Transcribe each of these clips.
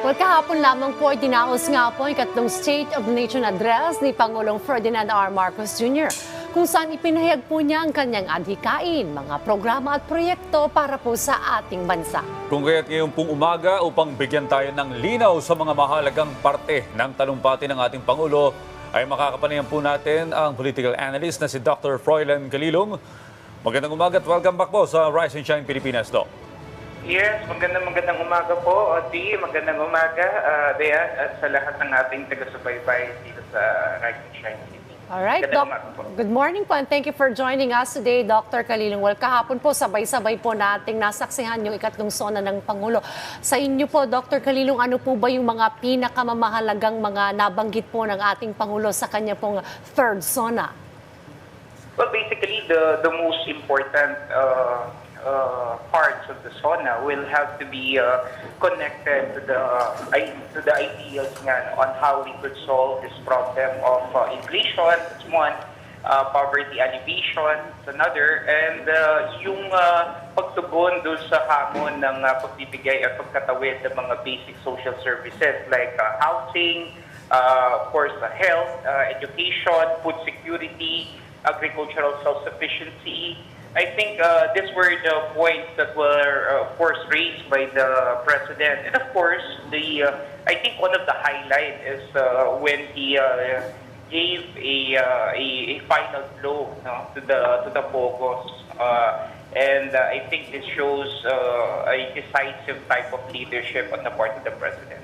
Well, kahapon lamang po ay dinaos nga po ang ikatlong State of Nation Address ni Pangulong Ferdinand R. Marcos Jr. kung saan ipinahayag po niya ang kanyang adhikain, mga programa at proyekto para po sa ating bansa. Kung kaya't ngayon pong umaga upang bigyan tayo ng linaw sa mga mahalagang parte ng talumpati ng ating Pangulo, ay makakapanayan po natin ang political analyst na si Dr. Froilan Galilong. Magandang umaga at welcome back po sa Rise and Shine Pilipinas, Doc. Yes, magandang magandang umaga po, Oti. Magandang umaga, uh, Dayan, at sa lahat ng ating taga-subaybay dito sa and Shine City. All right, Magandang Doc. Good morning po and thank you for joining us today, Dr. Kalilong. Well, kahapon po sabay-sabay po nating nasaksihan yung ikatlong sona ng Pangulo. Sa inyo po, Dr. Kalilong, ano po ba yung mga pinakamamahalagang mga nabanggit po ng ating Pangulo sa kanya pong third sona? Well, basically, the, the most important uh, uh, parts of the SONA will have to be uh, connected to the i- to the ideals nga on how we could solve this problem of uh, inflation, that's one, uh, poverty alleviation, another, and uh, yung uh, pagtugon doon sa hamon ng uh, pagbibigay at pagkatawid ng mga basic social services like uh, housing, uh, of course, uh, health, uh, education, food security, agricultural self-sufficiency. I think uh, these were the points that were, uh, of course, raised by the president. And of course, the uh, I think one of the highlight is uh, when he uh, gave a, uh, a a final blow no, to the to the Pogos. Uh, and uh, I think this shows uh, a decisive type of leadership on the part of the president.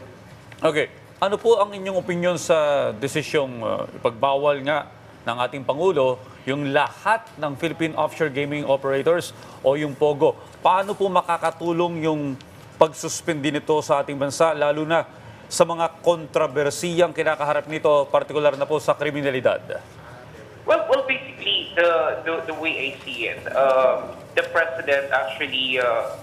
Okay, ano po ang inyong opinion sa desisyong uh, ipagbawal nga ng ating Pangulo yung lahat ng Philippine Offshore Gaming Operators o yung POGO? Paano po makakatulong yung pagsuspindi nito sa ating bansa, lalo na sa mga kontrobersiyang kinakaharap nito, partikular na po sa kriminalidad? Well, well, basically, the the, the way I see it, uh, the president actually uh,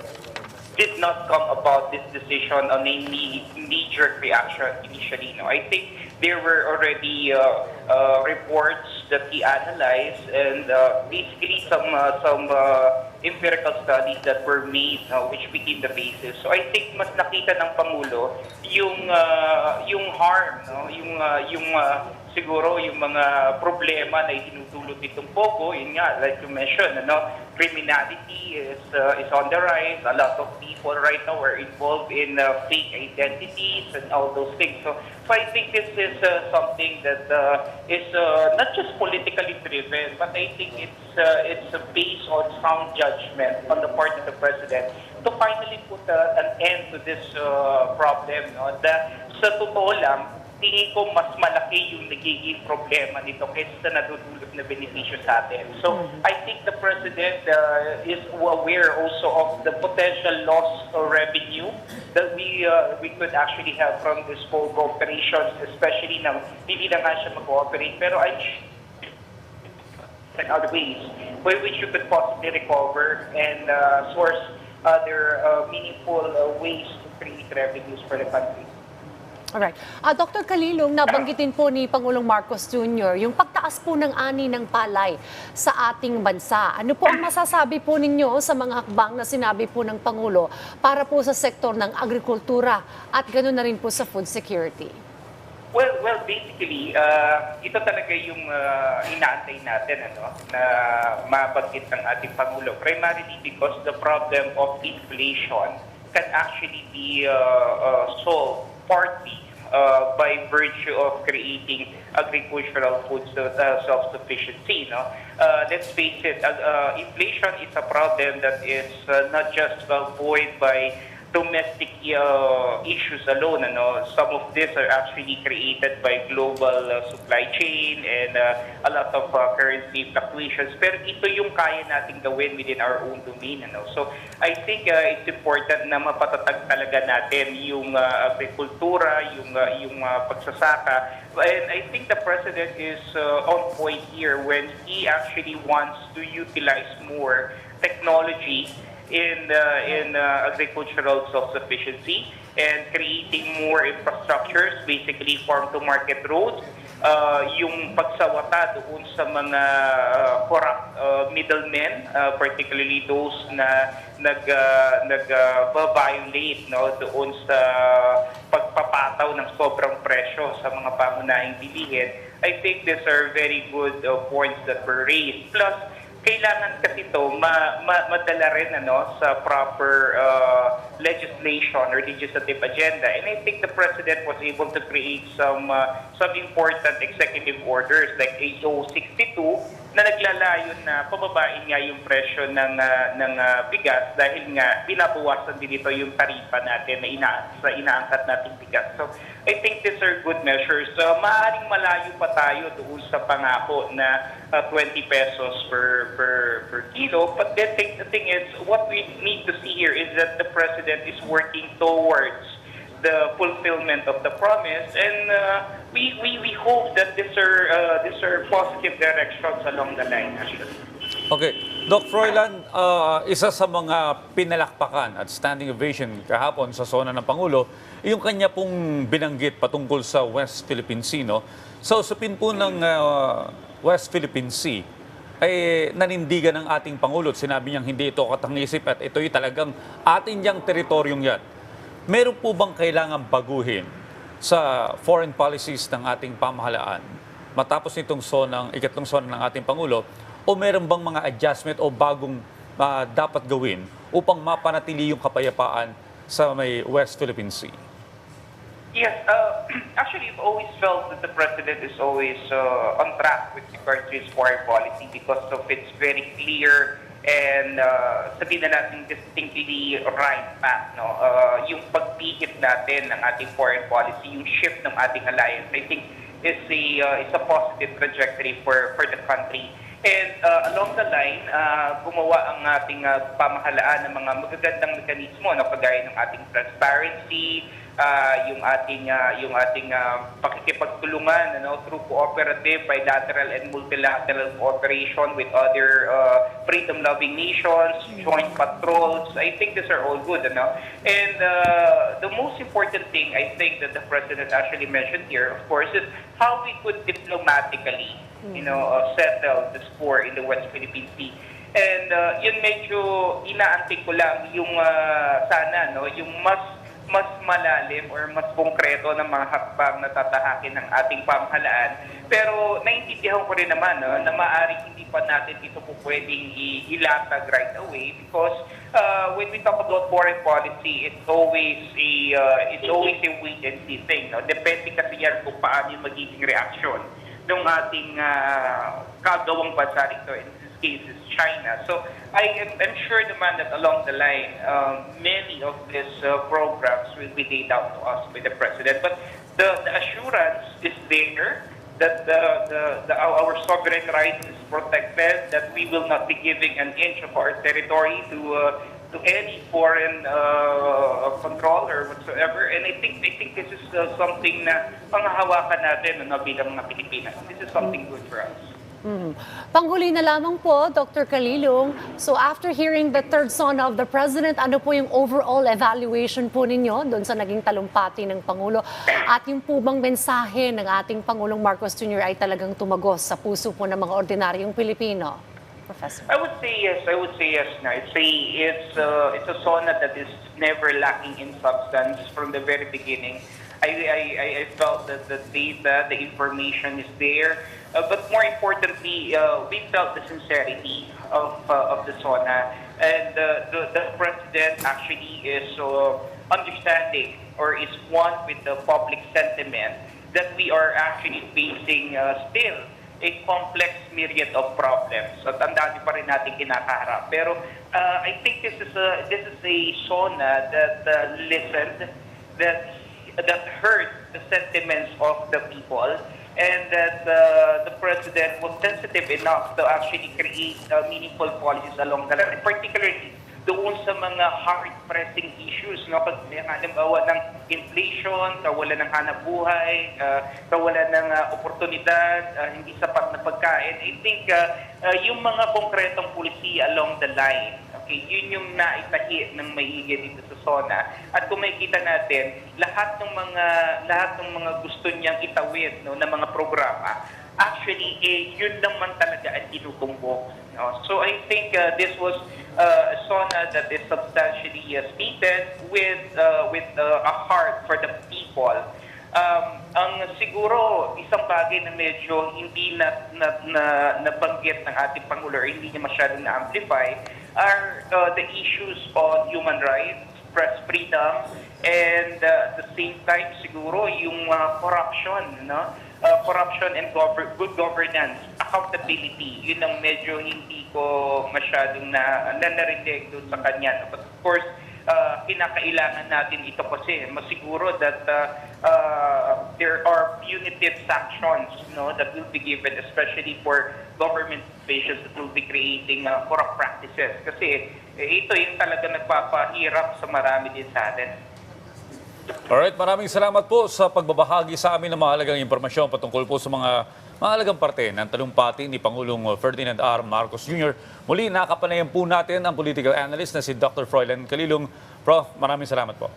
did not come about this decision on a knee- knee-jerk reaction initially. No, I think there were already uh, uh, reports that he analyzed, and uh, basically some uh, some uh, empirical studies that were made, no, which became the basis. So I think mas nakita ng pangulo yung uh, yung harm, no, yung uh, yung uh, siguro yung mga problema na itinutulot nitong Pogo, yun nga, like you mentioned, ano, criminality is uh, is on the rise. A lot of people right now are involved in uh, fake identities and all those things. So, so I think this is uh, something that uh, is uh, not just politically driven, but I think it's uh, it's based on sound judgment on the part of the president to finally put uh, an end to this uh, problem. No? The, sa totoo lang, tingin ko mas malaki yung nagiging problema nito kaysa sa nadudulot na benepisyo sa atin. So, I think the President uh, is aware also of the potential loss of revenue that we uh, we could actually have from this whole operations, especially na hindi na nga siya mag-ooperate. Pero I and other ways by which you could possibly recover and uh, source other uh, meaningful uh, ways to create revenues for the country. Alright. Ah, Dr. Kalilong, nabanggitin po ni Pangulong Marcos Jr. yung pagtaas po ng ani ng palay sa ating bansa. Ano po ang masasabi po ninyo sa mga hakbang na sinabi po ng Pangulo para po sa sektor ng agrikultura at ganoon na rin po sa food security? Well, well, basically, uh, ito talaga yung uh, inaantay natin ano, na mabanggit ng ating Pangulo. Primarily because the problem of inflation can actually be uh, uh, solved partly uh, by virtue of creating agricultural food self-sufficiency. No? Uh, let's face it, uh, uh, inflation is a problem that is uh, not just uh, buoyed by domestic uh, issues alone. Ano? Some of these are actually created by global uh, supply chain and uh, a lot of uh, currency fluctuations. Pero ito yung kaya nating gawin within our own domain. Ano? So I think uh, it's important na mapatatag talaga natin yung uh, agrikultura, yung, uh, yung uh, pagsasaka. And I think the president is uh, on point here when he actually wants to utilize more technology in uh, in uh, agricultural self-sufficiency and creating more infrastructures, basically farm-to-market roads, uh, yung pagsawata doon sa mga uh, corrupt uh, middlemen, uh, particularly those na nag uh, nag uh, violate no doon sa pag ng sobrang presyo sa mga pangunahing bilihin, I think these are very good uh, points that were raised. Plus, kailangan kasi ito ma, ma, madala rin ano, sa proper uh, legislation or legislative agenda. And I think the President was able to create some uh, some important executive orders like AO 62 na naglalayon na pababain nga yung presyo ng uh, ng uh, bigas dahil nga binabawasan din ito yung tarifa natin na ina, sa inaangkat nating bigas. So I think these are good measures. So maaaring malayo pa tayo doon sa pangako na uh, 20 pesos per per per kilo. But the, the thing is, what we need to see here is that the president is working towards the fulfillment of the promise, and uh, we, we we hope that these are uh, these are positive directions along the line. Okay. Doc Froilan, ah, isa sa mga pinalakpakan at standing ovation kahapon sa zona ng Pangulo, yung kanya pong binanggit patungkol sa West Philippine Sea. No? Sa usapin po ng ah, West Philippine Sea, ay nanindigan ng ating Pangulo sinabi niyang hindi ito katangisip at ito'y talagang atin niyang teritoryong yan. Meron po bang kailangan baguhin sa foreign policies ng ating pamahalaan matapos nitong sonang, ikatlong sona ng ating Pangulo o meron bang mga adjustment o bagong ah, dapat gawin upang mapanatili yung kapayapaan sa may West Philippine Sea? Yes, uh, actually, I've always felt that the president is always uh, on track with regard to his foreign policy because of its very clear and uh, sabihin na natin distinctly right path. No? Uh, yung pagpihit natin ng ating foreign policy, yung shift ng ating alliance, I think is a uh, is a positive trajectory for for the country. And uh, along the line, uh, gumawa ang ating uh, pamahalaan ng mga magagandang mekanismo na kagaya ng ating transparency, uh, yung ating uh, yung ating uh, pakikipagtulungan ano through cooperative bilateral and multilateral cooperation with other uh, freedom loving nations joint patrols. I think these are all good ano. And uh, the most important thing i think that the president actually mentioned here of course is how we could diplomatically you know uh, settle the score in the west philippine sea. And uh, yun medyo inaantik ko lang yung uh, sana no yung mas mas malalim or mas konkreto ng mga hakbang na tatahakin ng ating pamahalaan. Pero naiintindihan ko rin naman no, na maaaring hindi pa natin ito po pwedeng ilatag right away because uh, when we talk about foreign policy, it's always a uh, it's always a wait and see thing. No? Depende kasi yan kung paano yung magiging reaksyon ng ating uh, kagawang bansa rito. This case is China. So I am I'm sure naman that along the line, um, many of these uh, programs will be laid out to us by the president. But the, the assurance is there that the, the, the, our sovereign rights is protected, that we will not be giving an inch of our territory to uh, to any foreign uh, control whatsoever. And I think I think this is uh, something na panghahawakan natin ano, bilang mga Pilipinas. This is something good for us. Panghuli na lamang po, Dr. Kalilong. So after hearing the third son of the President, ano po yung overall evaluation po ninyo doon sa naging talumpati ng Pangulo? At yung po bang mensahe ng ating Pangulong Marcos Jr. ay talagang tumagos sa puso po ng mga ordinaryong Pilipino? Professor. I would say yes. I would say yes. No, it's a it's a, it's a sauna that is never lacking in substance from the very beginning. I I, I- felt that the data, the information is there, uh, but more importantly, uh, we felt the sincerity of uh, of the sauna, and uh, the the president actually is uh, understanding or is one with the public sentiment that we are actually facing uh, still a complex myriad of problems. At ang dami pa rin natin kinakaharap. Pero uh, I think this is a this is a SONA that uh, listened, that that heard the sentiments of the people, and that uh, the president was sensitive enough to actually create uh, meaningful policies along the line, particularly doon sa mga hard-pressing issues, no? Pag halimbawa ng inflation, kawalan ng hanap buhay, uh, kawalan ng uh, oportunidad, uh, hindi sapat na pagkain. I think uh, uh, yung mga konkretong policy along the line, okay, yun yung naitahi ng maigi dito sa SONA. At kung makikita natin, lahat ng mga lahat ng mga gusto niyang itawid no, ng mga programa, actually, eh, yun naman talaga ang tinutumbok. No? So I think uh, this was uh, a SONA that is substantially uh, stated with, uh, with uh, a heart for the people. um, ang siguro isang bagay na medyo hindi na, na, na nabanggit ng ating Pangulo hindi niya masyadong na-amplify are uh, the issues on human rights, press freedom, and uh, at the same time siguro yung uh, corruption, no? Uh, corruption and gover- good governance, accountability, yun ang medyo hindi ko masyadong na, na narinig doon sa kanya. But of course, uh, kinakailangan natin ito kasi masiguro that uh, uh, there are punitive sanctions no, that will be given especially for government officials that will be creating uh, corrupt practices. Kasi eh, ito yung talaga nagpapahirap sa marami din sa atin. Alright, maraming salamat po sa pagbabahagi sa amin ng mahalagang impormasyon patungkol po sa mga mahalagang parte ng talumpati ni Pangulong Ferdinand R. Marcos Jr. Muli, nakapanayan po natin ang political analyst na si Dr. Froilan Kalilong. Prof, maraming salamat po.